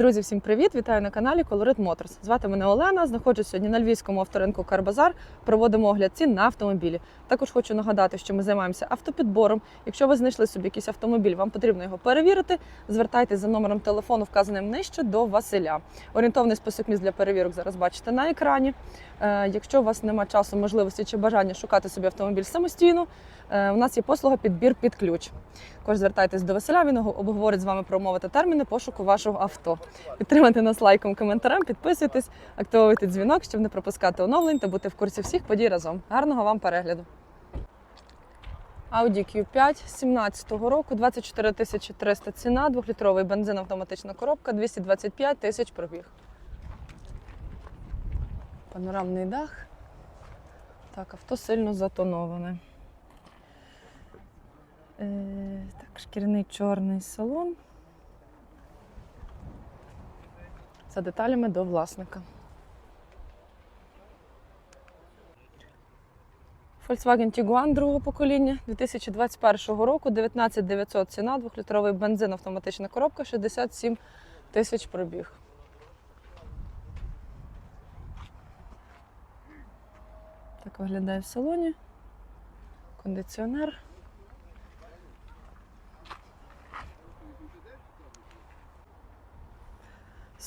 Друзі, всім привіт! Вітаю на каналі Colorit Motors. Звати мене Олена. Знаходжусь сьогодні на львівському авторинку Карбазар. Проводимо огляд цін на автомобілі. Також хочу нагадати, що ми займаємося автопідбором. Якщо ви знайшли собі якийсь автомобіль, вам потрібно його перевірити. Звертайтеся за номером телефону, вказаним нижче до Василя. Орієнтовний список місць для перевірок зараз бачите на екрані. Е, Якщо у вас немає часу, можливості чи бажання шукати собі автомобіль самостійно, у нас є послуга підбір під ключ. Також звертайтесь до Василя, він обговорить з вами про умови та терміни пошуку вашого авто. Підтримайте нас лайком, коментарем, підписуйтесь, активуйте дзвінок, щоб не пропускати оновлень та бути в курсі всіх подій разом. Гарного вам перегляду! Audi Q5 17-го року, 24 300 ціна, двохлітровий бензин, автоматична коробка, 225 тисяч пробіг. Панорамний дах. Так, авто сильно затоноване. Е, так, шкіряний чорний салон. За деталями до власника. Volkswagen Tiguan другого покоління 2021 року, 19 900 ціна, двохлітровий бензин, автоматична коробка, 67 тисяч пробіг. Так виглядає в салоні. Кондиціонер.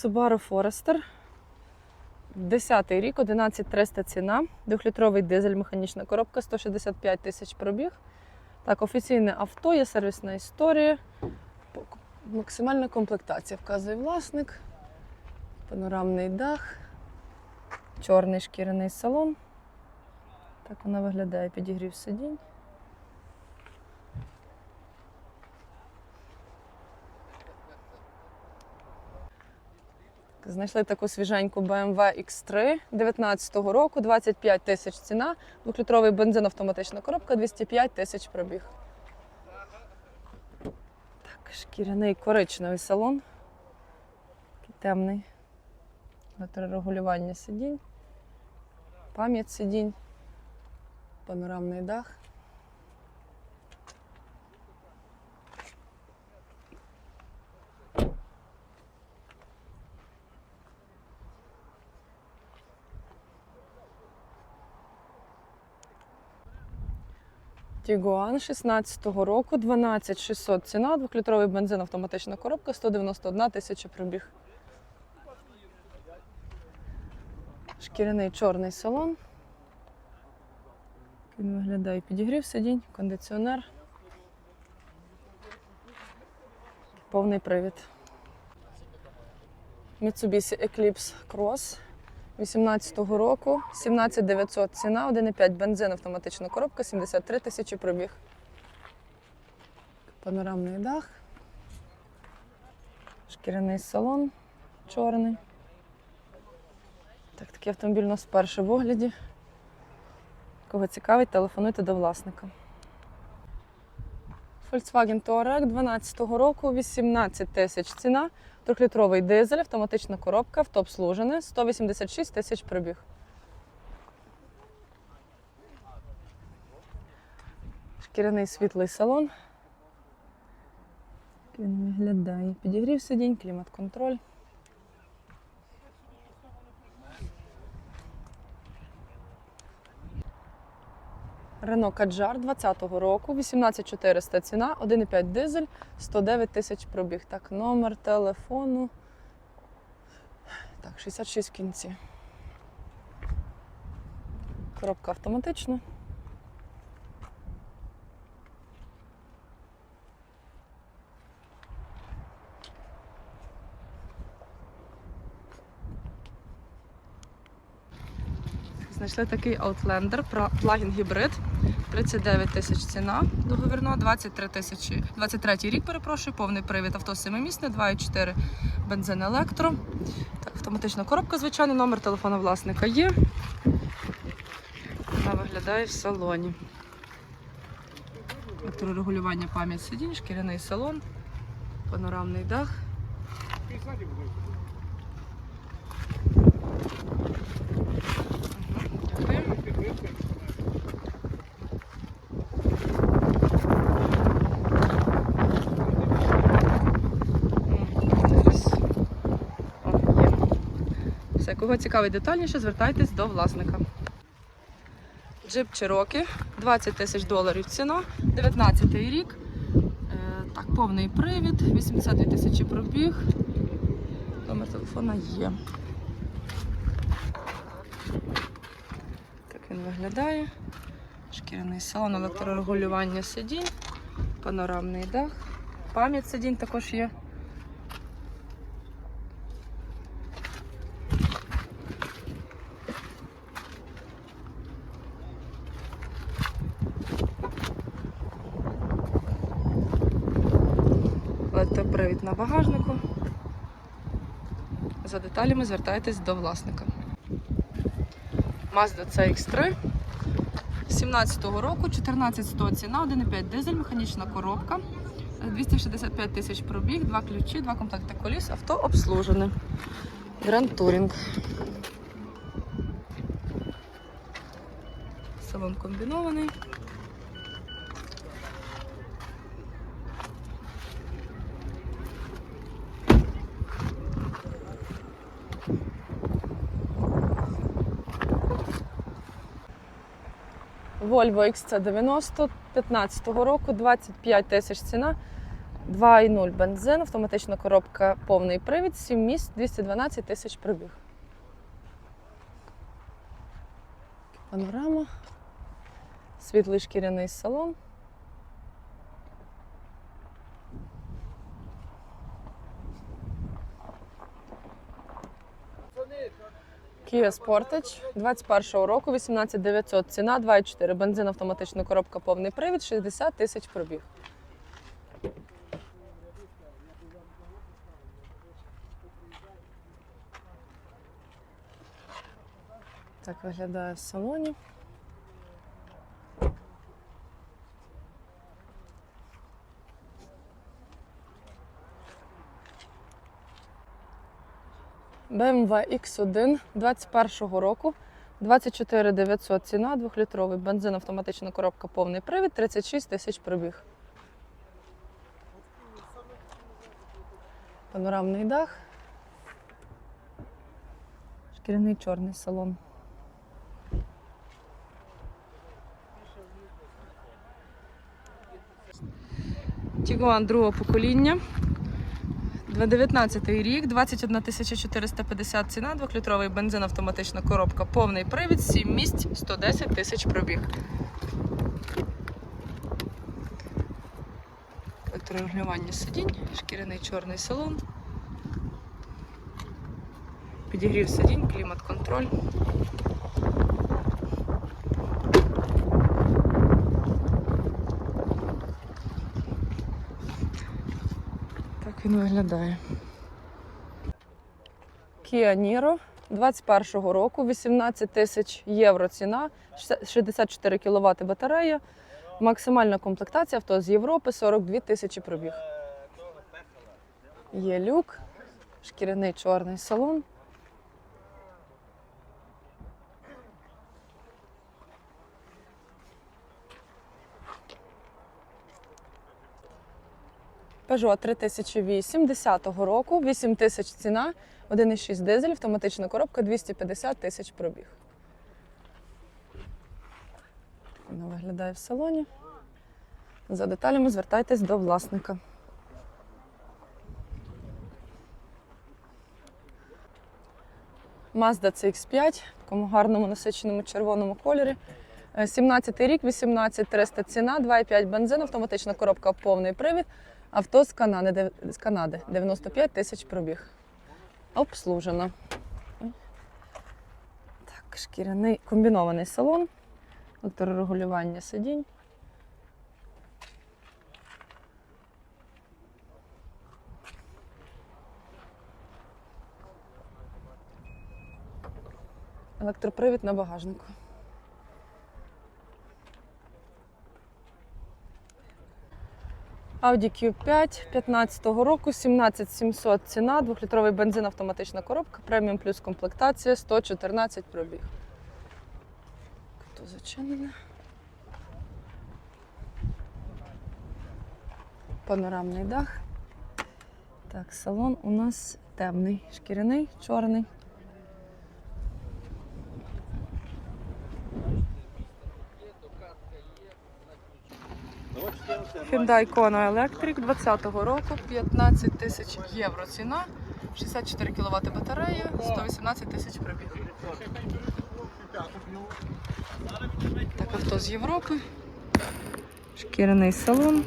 Subaru Forester. 10 рік, 11300 ціна. Двохлітровий дизель, механічна коробка, 165 тисяч пробіг. Так, офіційне авто, є сервісна історія. Максимальна комплектація вказує власник. Панорамний дах, чорний шкіряний салон. Так вона виглядає, підігрів сидінь. Знайшли таку свіженьку BMW X3 19-го року, 25 тисяч ціна, двохлітровий бензин, автоматична коробка, 205 тисяч пробіг. Так, шкіряний коричневий салон. Темний. Електрорегулювання сидінь, пам'ять сидінь, панорамний дах. Тігуан 16-го року, 12 600 ціна, двохлітровий бензин, автоматична коробка, 191 тисяча пробіг. Шкіряний чорний салон. Він виглядає підігрів сидінь, кондиціонер. Повний привід. Mitsubishi Eclipse Cross 18-го року, 17 900 ціна, 1,5 бензин, автоматична коробка, 73 тисячі пробіг. Панорамний дах, шкіряний салон чорний. Так, такий автомобіль у нас вперше в огляді. Кого цікавить, телефонуйте до власника. Volkswagen Touareg 12-го року, 18 тисяч ціна. Трьохлітровий дизель, автоматична коробка, автообслужене, 186 тисяч пробіг. Шкіряний світлий салон. Він виглядає. Підігрів сидінь, клімат-контроль. Рено Каджар 20-го року, 18400 ціна, 1,5 дизель, 109 тисяч пробіг. Так, номер телефону. Так, 66 в кінці. Коробка автоматична. Знайшли такий Outlander, плагін гібрид. 39 тисяч ціна договірно, 23 тисячі, 23 рік, перепрошую, повний привід авто семимісне, 2,4 бензин електро. Так, автоматична коробка, звичайно, номер телефону власника є. Вона виглядає в салоні. Електрорегулювання пам'ять сидінь, шкіряний салон, панорамний дах. Кого цікавить детальніше, звертайтесь до власника. Джип Cherokee, 20 тисяч доларів ціна, 19 рік. Е, так, повний привід, 82 тисячі пробіг. Номер телефона є. Так він виглядає. Шкіряний салон, електрорегулювання сидінь, панорамний дах, пам'ять сидінь також є. Електропривід на багажнику. За деталями звертайтесь до власника. Mazda CX3 17-го року, 14100 ціна, 1,5 дизель, механічна коробка, 265 тисяч пробіг, два ключі, два комплекти коліс, авто обслужене. Grand Touring. Салон комбінований. Volvo XC90 15-го року, 25 тисяч ціна, 2,0 бензин, автоматична коробка, повний привід, 7 місць, 212 тисяч пробіг. Панорама, світлий шкіряний салон. Kia Sportage 21-го року, 18900 ціна, 2,4 бензин, автоматична коробка, повний привід, 60 тисяч пробіг. Так виглядає в салоні. BMW X1 21-го року, 24 900 ціна, 2-літровий бензин, автоматична коробка, повний привід, 36 тисяч пробіг. Панорамний дах. Шкіряний чорний салон. Тігуан другого покоління. 19 рік, 21 450 ціна, 2-літровий бензин, автоматична коробка, повний привід, 7 місць, 110 тисяч пробіг. Електрорегулювання сидінь, шкіряний чорний салон. Підігрів сидінь, клімат-контроль. Він виглядає. Kia Niro 21-го року, 18 тисяч євро ціна, 64 кВт батарея, максимальна комплектація авто з Європи, 42 тисячі пробіг. Є люк, шкіряний чорний салон. Peugeot 3008 10-го року, 8 тисяч ціна, 1,6 дизель, автоматична коробка, 250 тисяч пробіг. Вона виглядає в салоні. За деталями звертайтесь до власника. Mazda CX5 в такому гарному насиченому червоному кольорі. Е, 17 рік, 18 300 ціна, 2,5 бензин, автоматична коробка, повний привід. Авто з Канади, з Канади 95 тисяч пробіг. Обслужено. Так, шкіряний комбінований салон, електрорегулювання сидінь. Електропривід на багажнику. Audi Q5 15-го року, 17700 ціна, 2-літровий бензин, автоматична коробка, преміум плюс комплектація, 114 пробіг. Хто зачинене? Панорамний дах. Так, салон у нас темний, шкіряний, чорний. Hyundai Kona Electric 20-го року, 15 тисяч євро ціна, 64 кВт батарея, 118 тисяч пробіг. Так, авто з Європи. Шкіряний салон,